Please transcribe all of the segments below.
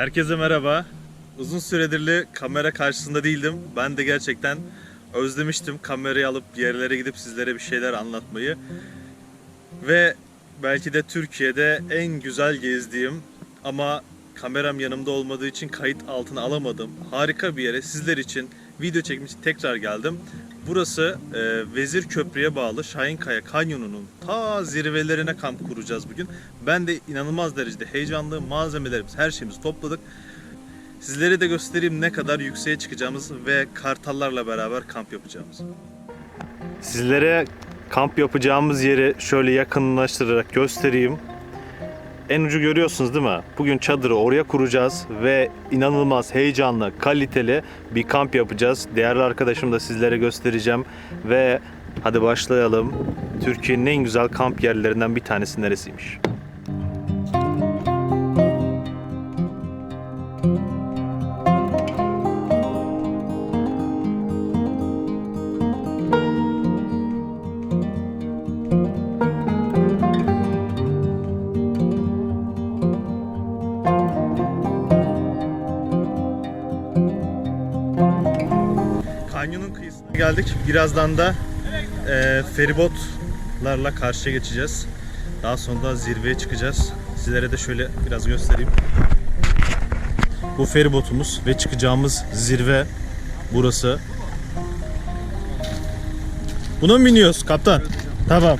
Herkese merhaba. Uzun süredirli kamera karşısında değildim. Ben de gerçekten özlemiştim kamerayı alıp yerlere gidip sizlere bir şeyler anlatmayı. Ve belki de Türkiye'de en güzel gezdiğim ama kameram yanımda olmadığı için kayıt altına alamadım. Harika bir yere sizler için video çekmek için tekrar geldim. Burası e, Vezir Köprü'ye bağlı Şahinkaya Kanyonu'nun ta zirvelerine kamp kuracağız bugün. Ben de inanılmaz derecede heyecanlı malzemelerimiz, her şeyimizi topladık. Sizlere de göstereyim ne kadar yükseğe çıkacağımız ve kartallarla beraber kamp yapacağımız. Sizlere kamp yapacağımız yeri şöyle yakınlaştırarak göstereyim. En ucu görüyorsunuz değil mi? Bugün çadırı oraya kuracağız ve inanılmaz heyecanlı, kaliteli bir kamp yapacağız. Değerli arkadaşım da sizlere göstereceğim ve hadi başlayalım. Türkiye'nin en güzel kamp yerlerinden bir tanesi neresiymiş? Geldik. Birazdan da e, feribotlarla karşıya geçeceğiz. Daha sonra da zirveye çıkacağız. Sizlere de şöyle biraz göstereyim. Bu feribotumuz ve çıkacağımız zirve burası. Buna mı biniyoruz kaptan? Tamam.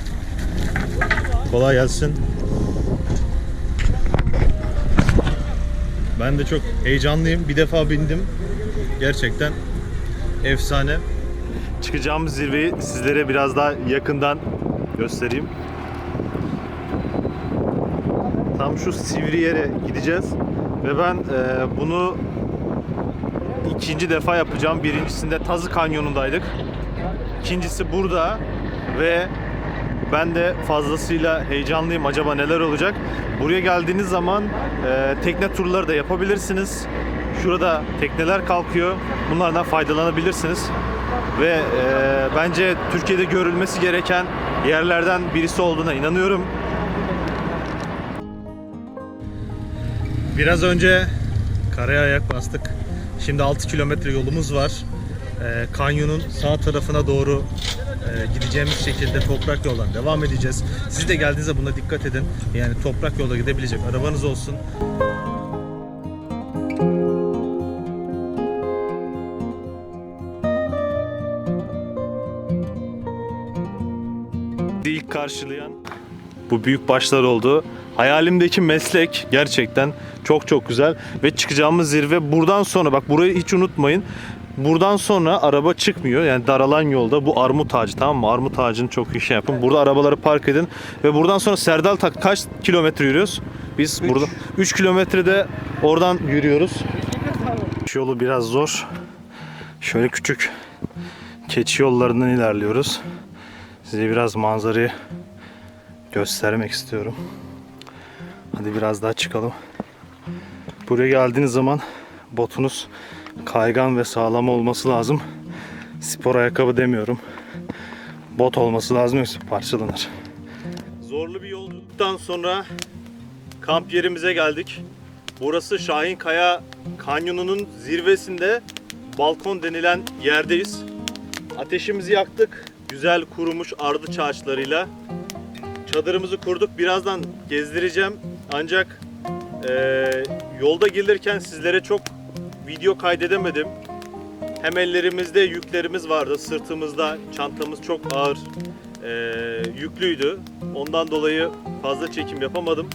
Kolay gelsin. Ben de çok heyecanlıyım. Bir defa bindim. Gerçekten efsane. Çıkacağımız zirveyi sizlere biraz daha yakından göstereyim. Tam şu sivri yere gideceğiz ve ben e, bunu ikinci defa yapacağım. Birincisinde Tazı Kanyonu'ndaydık. İkincisi burada ve ben de fazlasıyla heyecanlıyım. Acaba neler olacak? Buraya geldiğiniz zaman e, tekne turları da yapabilirsiniz. Şurada tekneler kalkıyor. Bunlardan faydalanabilirsiniz. Ve e, bence Türkiye'de görülmesi gereken yerlerden birisi olduğuna inanıyorum. Biraz önce karaya ayak bastık. Şimdi 6 kilometre yolumuz var. Ee, kanyonun sağ tarafına doğru e, gideceğimiz şekilde toprak yoldan devam edeceğiz. Siz de geldiğinizde buna dikkat edin. Yani toprak yolda gidebilecek arabanız olsun. İlk karşılayan bu büyük başlar oldu. Hayalimdeki meslek gerçekten çok çok güzel ve çıkacağımız zirve buradan sonra bak burayı hiç unutmayın. Buradan sonra araba çıkmıyor. Yani daralan yolda bu armut ağacı tamam mı? Armut ağacını çok iyi şey yapın. Burada arabaları park edin ve buradan sonra Serdal Tak kaç kilometre yürüyoruz? Biz burada 3 kilometrede oradan yürüyoruz. Şu yolu biraz zor. Şöyle küçük keçi yollarından ilerliyoruz. Size biraz manzarayı göstermek istiyorum. Hadi biraz daha çıkalım. Buraya geldiğiniz zaman botunuz kaygan ve sağlam olması lazım. Spor ayakkabı demiyorum. Bot olması lazım yoksa parçalanır. Zorlu bir yolculuktan sonra kamp yerimize geldik. Burası Şahinkaya Kanyonu'nun zirvesinde balkon denilen yerdeyiz. Ateşimizi yaktık. Güzel kurumuş ardıç ağaçlarıyla. Çadırımızı kurduk. Birazdan gezdireceğim. Ancak eee, yolda gelirken sizlere çok video kaydedemedim. Hem ellerimizde yüklerimiz vardı. Sırtımızda çantamız çok ağır eee, yüklüydü. Ondan dolayı fazla çekim yapamadım.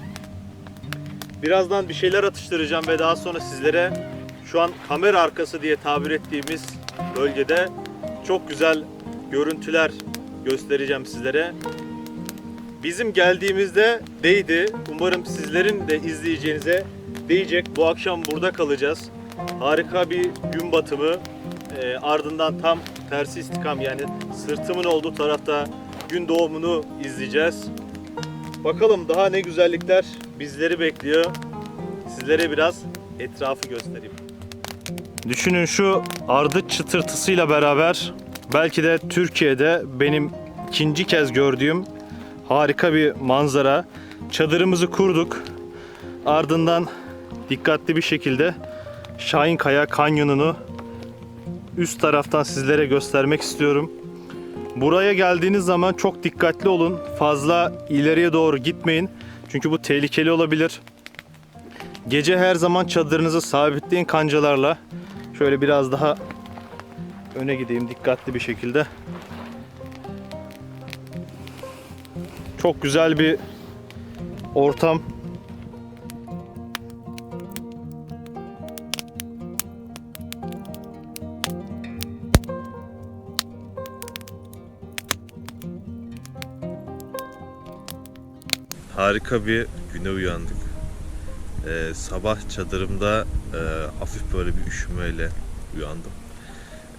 Birazdan bir şeyler atıştıracağım ve daha sonra sizlere şu an kamera arkası diye tabir ettiğimiz bölgede çok güzel görüntüler göstereceğim sizlere. Bizim geldiğimizde değdi. Umarım sizlerin de izleyeceğinize değecek. Bu akşam burada kalacağız. Harika bir gün batımı. Ee, ardından tam tersi istikam yani sırtımın olduğu tarafta gün doğumunu izleyeceğiz. Bakalım daha ne güzellikler bizleri bekliyor. Sizlere biraz etrafı göstereyim. Düşünün şu ardıç çıtırtısıyla beraber belki de Türkiye'de benim ikinci kez gördüğüm harika bir manzara. Çadırımızı kurduk. Ardından dikkatli bir şekilde Şahin Kaya Kanyonu'nu üst taraftan sizlere göstermek istiyorum. Buraya geldiğiniz zaman çok dikkatli olun. Fazla ileriye doğru gitmeyin. Çünkü bu tehlikeli olabilir. Gece her zaman çadırınızı sabitleyin kancalarla. Şöyle biraz daha öne gideyim dikkatli bir şekilde. Çok güzel bir ortam. Harika bir güne uyandık. Ee, sabah çadırımda e, hafif böyle bir üşümeyle uyandım.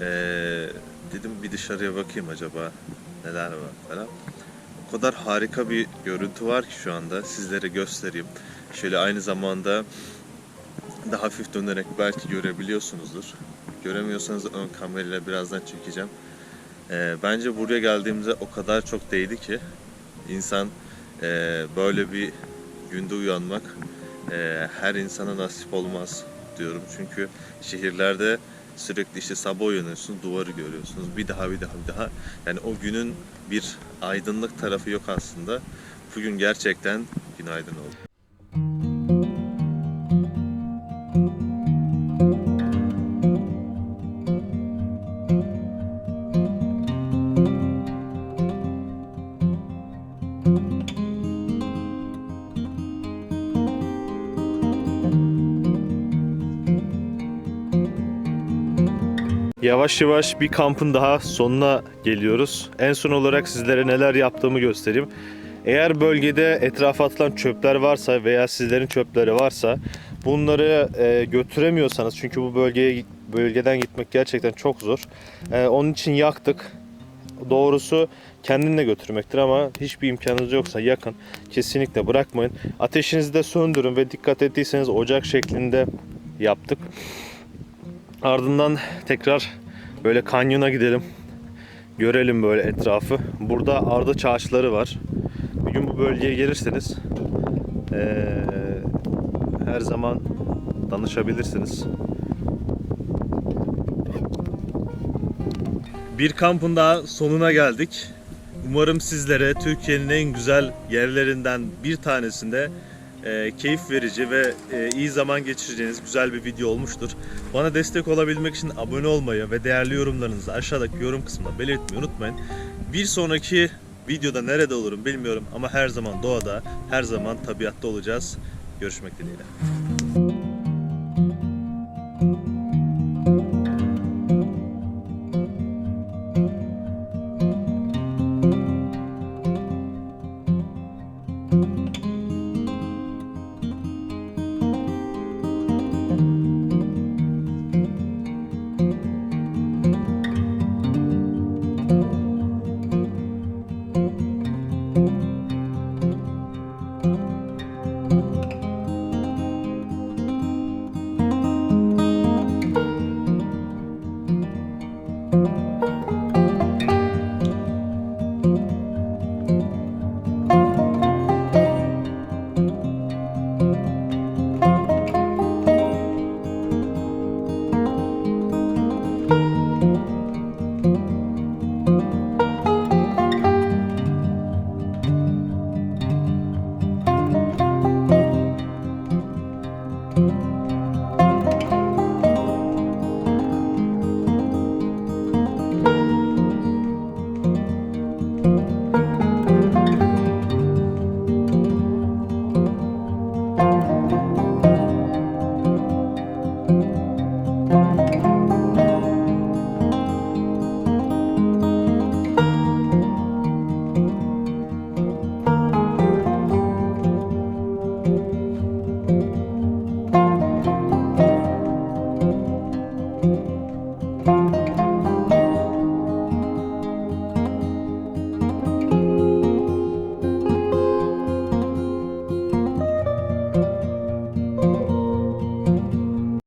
Ee, dedim bir dışarıya bakayım acaba neler var falan. O kadar harika bir görüntü var ki şu anda sizlere göstereyim. Şöyle aynı zamanda da hafif dönerek belki görebiliyorsunuzdur. Göremiyorsanız ön kamerayla birazdan çekeceğim. Ee, bence buraya geldiğimde o kadar çok değdi ki insan e, böyle bir günde uyanmak e, her insana nasip olmaz diyorum. Çünkü şehirlerde sürekli işte sabah uyanıyorsunuz, duvarı görüyorsunuz. Bir daha bir daha bir daha. Yani o günün bir aydınlık tarafı yok aslında. Bugün gerçekten günaydın oldu. Yavaş yavaş bir kampın daha sonuna geliyoruz. En son olarak sizlere neler yaptığımı göstereyim. Eğer bölgede etrafa atılan çöpler varsa veya sizlerin çöpleri varsa bunları e, götüremiyorsanız çünkü bu bölgeye bölgeden gitmek gerçekten çok zor. E, onun için yaktık. Doğrusu kendinle götürmektir ama hiçbir imkanınız yoksa yakın. Kesinlikle bırakmayın. Ateşinizi de söndürün ve dikkat ettiyseniz ocak şeklinde yaptık. Ardından tekrar böyle kanyona gidelim. Görelim böyle etrafı. Burada ardıç ağaçları var. Bir gün bu bölgeye gelirseniz eee, her zaman danışabilirsiniz. Bir kampın daha sonuna geldik. Umarım sizlere Türkiye'nin en güzel yerlerinden bir tanesinde e, keyif verici ve e, iyi zaman geçireceğiniz güzel bir video olmuştur. Bana destek olabilmek için abone olmayı ve değerli yorumlarınızı aşağıdaki yorum kısmında belirtmeyi unutmayın. Bir sonraki videoda nerede olurum bilmiyorum ama her zaman doğada, her zaman tabiatta olacağız. Görüşmek dileğiyle.